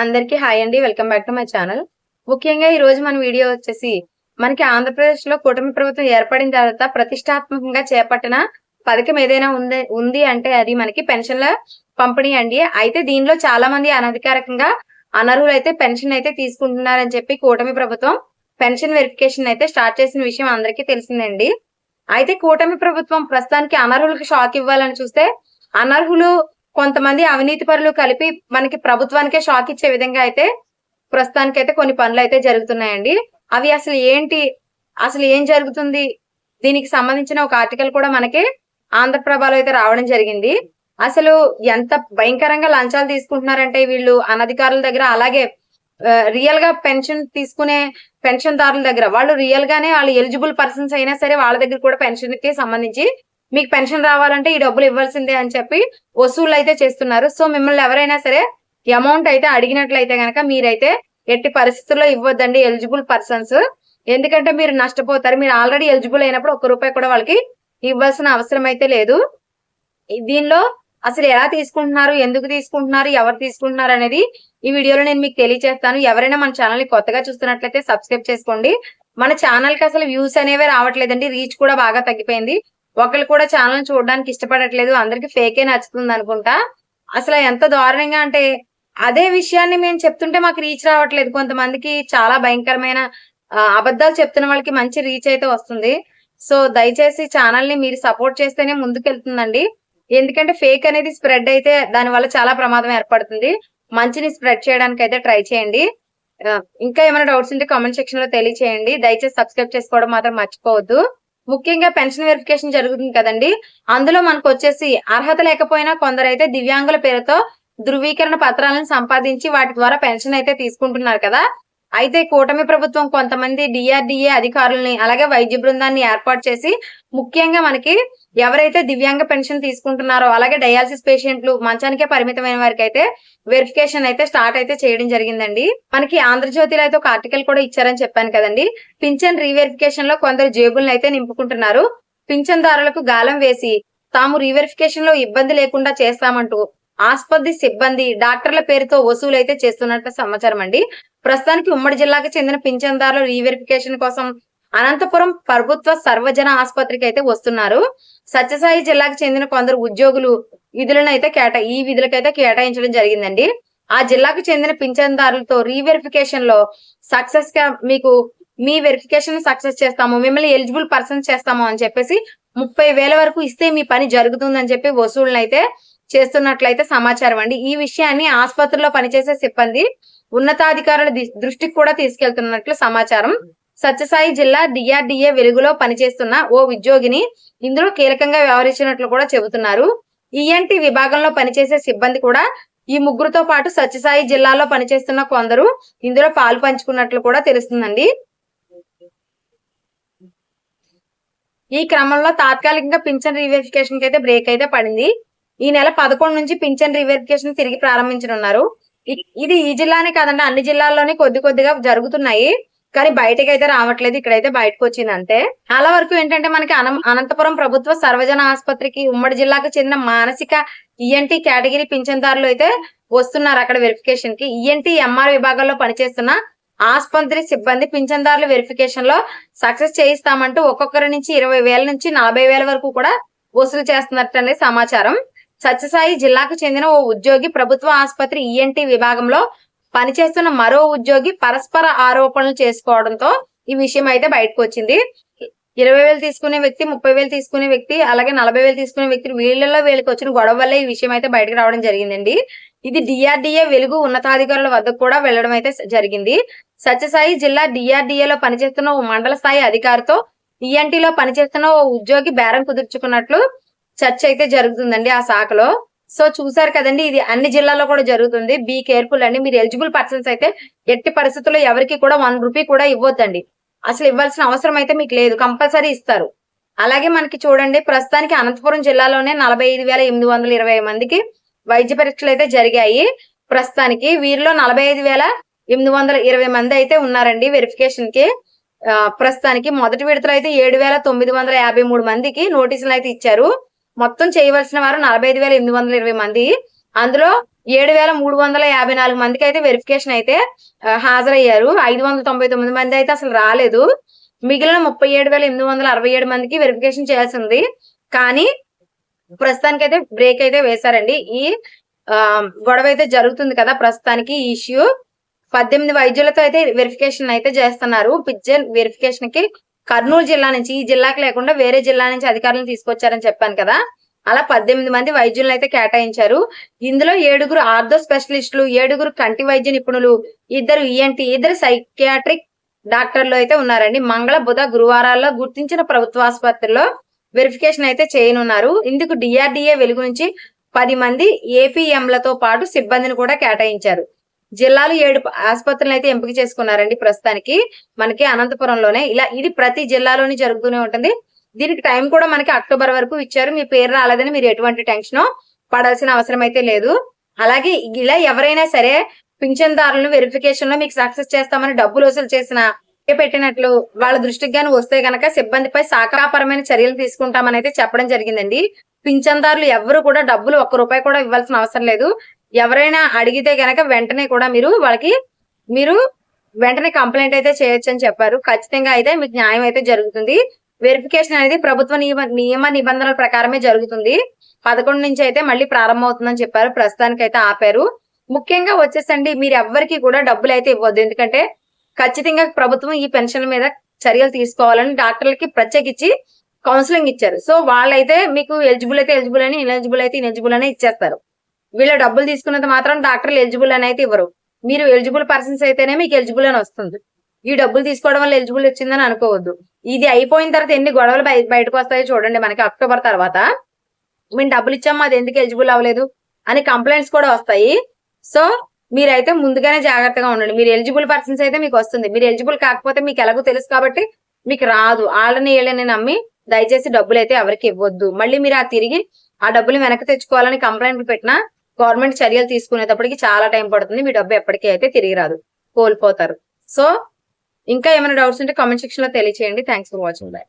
అందరికీ హాయ్ అండి. Welcome back to my channel. ముఖ్యంగా ఈ రోజు మన వీడియో వచ్చేసి మనకి ఆంధ్రప్రదేశ్లో కూటమి ప్రభుత్వం ఏర్పడిన తర్వాత ప్రతిష్టాత్మకంగా చేపట్టిన పథకం ఏదైనా ఉంది ఉంది అంటే అది మనకి పెన్షన్ల పంపిణీ అండి. అయితే దీనిలో చాలా మంది అనధికారికంగా అనర్హులు అయితే పెన్షన్ అయితే తీసుకుంటున్నారని చెప్పి కూటమి ప్రభుత్వం పెన్షన్ వెరిఫికేషన్ అయితే స్టార్ట్ చేసిన విషయం అందరికీ తెలిసిందండి. అయితే కూటమి ప్రభుత్వం ప్రస్తుతానికి అనర్హులకు షాక్ ఇవ్వాలని చూస్తే అనర్హులు కొంతమంది అవినీతి పరులు కలిపి మనకి ప్రభుత్వానికే షాక్ ఇచ్చే విధంగా అయితే ప్రస్తుతానికి అయితే కొన్ని పనులు అయితే జరుగుతున్నాయండి. అవి అసలు ఏంటి? అసలు ఏం జరుగుతుంది? దీనికి సంబంధించిన ఒక ఆర్టికల్ కూడా మనకి ఆంధ్రప్రభలో అయితే రావడం జరిగింది. అసలు ఎంత భయంకరంగా లంచాలు తీసుకుంటున్నారంటే వీళ్ళు అనధికారుల దగ్గర అలాగే రియల్గా పెన్షన్ తీసుకునే పెన్షన్ దారుల దగ్గర. వాళ్ళు రియల్ గానే వాళ్ళు ఎలిజిబుల్ పర్సన్స్ అయినా సరే వాళ్ళ దగ్గర కూడా పెన్షన్కి సంబంధించి మీకు పెన్షన్ రావాలంటే ఈ డబ్బులు ఇవ్వాల్సిందే అని చెప్పి వసూలు అయితే చేస్తున్నారు. సో మిమ్మల్ని ఎవరైనా సరే అమౌంట్ అయితే అడిగినట్లయితే కనుక మీరైతే ఎట్టి పరిస్థితుల్లో ఇవ్వద్దండి ఎలిజిబుల్ పర్సన్స్. ఎందుకంటే మీరు నష్టపోతారు. మీరు ఆల్రెడీ ఎలిజిబుల్ అయినప్పుడు ఒక్క రూపాయి కూడా వాళ్ళకి ఇవ్వాల్సిన అవసరం అయితే లేదు. దీనిలో అసలు ఎలా తీసుకుంటున్నారు? ఎందుకు తీసుకుంటున్నారు? ఎవరు తీసుకుంటున్నారు అనేది ఈ వీడియోలో నేను మీకు తెలియజేస్తాను ఎవరైనా మన ఛానల్ని కొత్తగా చూస్తున్నట్లయితే సబ్స్క్రైబ్ చేసుకోండి. మన ఛానల్కి అసలు వ్యూస్ అనేవి రావట్లేదండి. రీచ్ కూడా బాగా తగ్గిపోయింది. ఒకరు కూడా ఛానల్ చూడడానికి ఇష్టపడట్లేదు అందరికి ఫేకే నచ్చుతుంది అనుకుంటా? అసలు ఎంత దారుణంగా అంటే అదే విషయాన్ని మేము చెప్తుంటే మాకు రీచ్ రావట్లేదు. కొంతమందికి చాలా భయంకరమైన అబద్ధాలు చెప్తున్న వాళ్ళకి మంచి రీచ్ అయితే వస్తుంది. సో దయచేసి ఛానల్ని మీరు సపోర్ట్ చేస్తేనే ముందుకెళ్తుందండి. ఎందుకంటే ఫేక్ అనేది స్ప్రెడ్ అయితే దాని వల్ల చాలా ప్రమాదం ఏర్పడుతుంది. మంచిని స్ప్రెడ్ చేయడానికి అయితే ట్రై చేయండి ఇంకా ఏమైనా డౌట్స్ ఉంటే కామెంట్ సెక్షన్లో తెలియచేయండి. దయచేసి సబ్స్క్రైబ్ చేసుకోవడం మాత్రం మర్చిపోవద్దు. ముఖ్యంగా పెన్షన్ వెరిఫికేషన్ జరుగుతుంది కదండి. అందులో మనకు వచ్చేసి అర్హత లేకపోయినా కొందరైతే దివ్యాంగుల పేరుతో ధృవీకరణ పత్రాలను సంపాదించి వాటి ద్వారా పెన్షన్ అయితే తీసుకుంటున్నారు కదా. అయితే కూటమి ప్రభుత్వం కొంతమంది డిఆర్డిఏ అధికారులని అలాగే వైద్య బృందాన్ని ఏర్పాటు చేసి ముఖ్యంగా మనకి ఎవరైతే దివ్యాంగ పెన్షన్ తీసుకుంటున్నారో అలాగే డయాలసిస్ పేషెంట్లు మంచానికే పరిమితమైన వారికి అయితే వెరిఫికేషన్ అయితే స్టార్ట్ అయితే చేయడం జరిగిందండి. మనకి ఆంధ్రజ్యోతిలో అయితే ఒక ఆర్టికల్ కూడా ఇచ్చారని చెప్పాను కదండి. పింఛన్ రీవెరిఫికేషన్లో కొందరు జేబులను అయితే నింపుకుంటున్నారు. పింఛన్దారులకు గాలం వేసి తాము రీవెరిఫికేషన్లో ఇబ్బంది లేకుండా చేస్తామంటూ ఆసుపత్రి సిబ్బంది డాక్టర్ల పేరుతో వసూలు అయితే చేస్తున్నట్టు సమాచారం అండి ప్రస్తుతానికి ఉమ్మడి జిల్లాకు చెందిన పింఛన్దారులు రీవెరిఫికేషన్ కోసం అనంతపురం ప్రభుత్వ సర్వజన ఆసుపత్రికి అయితే వస్తున్నారు. సత్యసాయి జిల్లాకు చెందిన కొందరు ఉద్యోగులు విధులను అయితే కేటా ఈ విధులకైతే కేటాయించడం జరిగిందండి. ఆ జిల్లాకు చెందిన పింఛన్దారులతో రీవెరిఫికేషన్లో సక్సెస్గా మీకు మీ వెరిఫికేషన్ సక్సెస్ చేస్తాము మిమ్మల్ని ఎలిజిబుల్ పర్సన్ చేస్తాము అని చెప్పేసి ముప్పై వేల వరకు ఇస్తే మీ పని జరుగుతుందని చెప్పి వసూళ్ళను అయితే చేస్తున్నట్లయితే సమాచారం అండి. ఈ విషయాన్ని ఆసుపత్రిలో పనిచేసే సిబ్బంది ఉన్నతాధికారుల దృష్టికి కూడా తీసుకెళ్తున్నట్లు సమాచారం. సత్యసాయి జిల్లా డిఆర్డిఏ వెలుగులో పనిచేస్తున్న ఓ ఉద్యోగిని ఇందులో కీలకంగా వ్యవహరించినట్లు కూడా చెబుతున్నారు. ఈఎన్టి విభాగంలో పనిచేసే సిబ్బంది కూడా ఈ ముగ్గురుతో పాటు సత్యసాయి జిల్లాలో పనిచేస్తున్న కొందరు ఇందులో పాలు పంచుకున్నట్లు కూడా తెలుస్తుందండి. ఈ క్రమంలో తాత్కాలికంగా పింఛన్ రీవెరిఫికేషన్కి అయితే బ్రేక్ అయితే పడింది. ఈ నెల పదకొండు నుంచి పింఛన్ రీవెరిఫికేషన్ తిరిగి ప్రారంభించనున్నారు. ఇది ఈ జిల్లానే కాదండి అన్ని జిల్లాల్లోనే కొద్ది కొద్దిగా జరుగుతున్నాయి. కానీ బయటకి అయితే రావట్లేదు ఇక్కడైతే బయటకు వచ్చింది అంతే చాలా వరకు ఏంటంటే మనకి అనంతపురం ప్రభుత్వ సర్వజన ఆసుపత్రికి ఉమ్మడి జిల్లాకు చెందిన మానసిక ఈఎన్టీ కేటగిరీ పింఛన్దారులు అయితే వస్తున్నారు అక్కడ వెరిఫికేషన్కి ఈఎన్టీ ఎంఆర్ విభాగంలో పనిచేస్తున్న ఆసుపత్రి సిబ్బంది పింఛన్దారుల వెరిఫికేషన్లో సక్సెస్ చేయిస్తామంటూ ఒక్కొక్కరి నుంచి ఇరవై వేల నుంచి నలభై వేల వరకు కూడా వసూలు చేస్తున్నట్టు సమాచారం. సత్యసాయి జిల్లాకు చెందిన ఓ ఉద్యోగి ప్రభుత్వ ఆసుపత్రి ఈఎన్టీ విభాగంలో పనిచేస్తున్న మరో ఉద్యోగి పరస్పర ఆరోపణలు చేసుకోవడంతో ఈ విషయం అయితే బయటకు వచ్చింది. ఇరవై వేలు తీసుకునే వ్యక్తి ముప్పై వేలు తీసుకునే వ్యక్తి అలాగే నలభై వేలు తీసుకునే వ్యక్తి వీళ్ళలో వీళ్ళకి వచ్చిన గొడవ వల్ల ఈ విషయం అయితే బయటకు రావడం జరిగిందండి. ఇది డిఆర్డిఏ వెలుగు ఉన్నతాధికారుల వద్దకు కూడా వెళ్ళడం అయితే జరిగింది. సత్యసాయి జిల్లా డిఆర్డిఏలో పనిచేస్తున్న ఓ మండల స్థాయి అధికారితో ఈఎన్టీలో పనిచేస్తున్న ఓ ఉద్యోగి బేరం కుదుర్చుకున్నట్లు చర్చ అయితే జరుగుతుందండి ఆ శాఖలో. సో చూసారు కదండి ఇది అన్ని జిల్లాల్లో కూడా జరుగుతుంది. బీ కేర్ఫుల్ అండి. మీరు ఎలిజిబుల్ పర్సన్స్ అయితే ఎట్టి పరిస్థితుల్లో ఎవరికి కూడా వన్ రూపీ కూడా ఇవ్వద్దండి. అసలు ఇవ్వాల్సిన అవసరం అయితే మీకు లేదు. కంపల్సరీ ఇస్తారు. అలాగే మనకి చూడండి ప్రస్తుతానికి అనంతపురం జిల్లాలోనే నలభై ఐదు వేల ఎనిమిది వందల ఇరవై మందికి వైద్య పరీక్షలు అయితే జరిగాయి. ప్రస్తుతానికి వీరిలో నలభై ఐదు వేల ఎనిమిది వందల ఇరవై మంది అయితే ఉన్నారండి వెరిఫికేషన్కి. ప్రస్తుతానికి మొదటి విడతలో అయితే ఏడు వేల తొమ్మిది వందల యాభై మూడు మందికి నోటీసులు అయితే ఇచ్చారు. మొత్తం చేయవలసిన వారు నలభై ఐదు వేల ఎనిమిది వందల ఇరవై మంది. అందులో ఏడు వేల మూడు వందల యాభై నాలుగు మందికి అయితే వెరిఫికేషన్ అయితే హాజరయ్యారు. ఐదు వందల తొంభై తొమ్మిది మంది అయితే అసలు రాలేదు. మిగిలిన ముప్పై ఏడు వేల ఎనిమిది వందల అరవై ఏడు మందికి వెరిఫికేషన్ చేయాల్సింది. కానీ ప్రస్తుతానికి అయితే బ్రేక్ అయితే వేశారండి. ఈ గొడవ అయితే జరుగుతుంది కదా ప్రస్తుతానికి ఈ ఇష్యూ పద్దెనిమిది వైద్యులతో అయితే వెరిఫికేషన్ అయితే చేస్తున్నారు. పిజ్జన్ వెరిఫికేషన్కి కర్నూలు జిల్లా నుంచి ఈ జిల్లాకి లేకుండా వేరే జిల్లా నుంచి అధికారులను తీసుకొచ్చారని చెప్పాను కదా. అలా పద్దెనిమిది మంది వైద్యులను అయితే కేటాయించారు. ఇందులో ఏడుగురు ఆర్థో స్పెషలిస్టులు ఏడుగురు కంటి వైద్య నిపుణులు ఇద్దరు ఈఎన్టీ ఇద్దరు సైకియాట్రిక్ డాక్టర్లు అయితే ఉన్నారండి. మంగళ బుధ గురువారాల్లో గుర్తించిన ప్రభుత్వ ఆసుపత్రిలో వెరిఫికేషన్ అయితే చేయనున్నారు. ఇందుకు డిఆర్డిఏ వెలుగు నుంచి పది మంది ఏపీఎంలతో పాటు సిబ్బందిని కూడా కేటాయించారు. జిల్లాలు ఏడు ఆసుపత్రులను అయితే ఎంపిక చేసుకున్నారండి ప్రస్తుతానికి. మనకి అనంతపురంలోనే. ఇలా ఇది ప్రతి జిల్లాలోని జరుగుతూనే ఉంటుంది. దీనికి టైం కూడా మనకి అక్టోబర్ వరకు ఇచ్చారు. మీ పేరు రాలేదని మీరు ఎటువంటి టెన్షన్ పడాల్సిన అవసరం అయితే లేదు. అలాగే ఇలా ఎవరైనా సరే పింఛన్దారులను వెరిఫికేషన్లో మీకు సక్సెస్ చేస్తామని డబ్బులు వసూలు చేసిన పెట్టినట్లు వాళ్ళ దృష్టికి గాని వస్తే గనక సిబ్బందిపై శాఖాపరమైన చర్యలు తీసుకుంటామని అయితే చెప్పడం జరిగిందండి. పింఛన్దారులు ఎవరు కూడా డబ్బులు ఒక్క రూపాయి కూడా ఇవ్వాల్సిన అవసరం లేదు. ఎవరైనా అడిగితే గనక వెంటనే కూడా మీరు వాళ్ళకి మీరు వెంటనే కంప్లైంట్ అయితే చేయొచ్చు అని చెప్పారు. ఖచ్చితంగా అయితే మీకు న్యాయం అయితే జరుగుతుంది. వెరిఫికేషన్ అనేది ప్రభుత్వ నియమ నియమ నిబంధనల ప్రకారమే జరుగుతుంది. పదకొండు నుంచి అయితే మళ్ళీ ప్రారంభమవుతుందని చెప్పారు. ప్రస్తుతానికి అయితే ఆపారు. ముఖ్యంగా వచ్చేసండి మీరు ఎవ్వరికి కూడా డబ్బులు అయితే ఇవ్వద్దు. ఎందుకంటే ఖచ్చితంగా ప్రభుత్వం ఈ పెన్షన్ మీద చర్యలు తీసుకోవాలని డాక్టర్లకి ప్రత్యేకించి కౌన్సిలింగ్ ఇచ్చారు. సో వాళ్ళైతే మీకు ఎలిజిబుల్ అయితే ఎలిజిబుల్ అని ఇనెలిజిబుల్ అయితే ఇనెలిజిబుల్ అని ఇచ్చేస్తారు. వీళ్ళ డబ్బులు తీసుకున్నంత మాత్రం డాక్టర్లు ఎలిజిబుల్ అని అయితే ఇవ్వరు. మీరు ఎలిజిబుల్ పర్సన్స్ అయితేనే మీకు ఎలిజిబుల్ అని వస్తుంది. ఈ డబ్బులు తీసుకోవడం వల్ల ఎలిజిబుల్ వచ్చిందని అనుకోవద్దు. ఇది అయిపోయిన తర్వాత ఎన్ని గొడవలు బయటకు వస్తాయో చూడండి మనకి అక్టోబర్ తర్వాత. మేము డబ్బులు ఇచ్చాము అది ఎందుకు ఎలిజిబుల్ అవ్వలేదు అని కంప్లైంట్స్ కూడా వస్తాయి. సో మీరైతే ముందుగానే జాగ్రత్తగా ఉండండి. మీరు ఎలిజిబుల్ పర్సన్స్ అయితే మీకు వస్తుంది. మీరు ఎలిజిబుల్ కాకపోతే మీకు ఎలాగో తెలుసు కాబట్టి మీకు రాదు. వాళ్ళని వీళ్ళని నమ్మి దయచేసి డబ్బులు అయితే ఎవరికి ఇవ్వద్దు. మళ్ళీ మీరు ఆ తిరిగి ఆ డబ్బులు వెనక్కి తెచ్చుకోవాలని కంప్లైంట్ పెట్టినా గవర్నమెంట్ చర్యలు తీసుకునేటప్పటికి చాలా టైం పడుతుంది. మీ డబ్బు ఎప్పటికీ అయితే తిరిగి రాదు. కోల్పోతారు. సో ఇంకా ఏమైనా డౌట్స్ ఉంటే కామెంట్ సెక్షన్లో తెలియచేయండి. Thanks for watching bye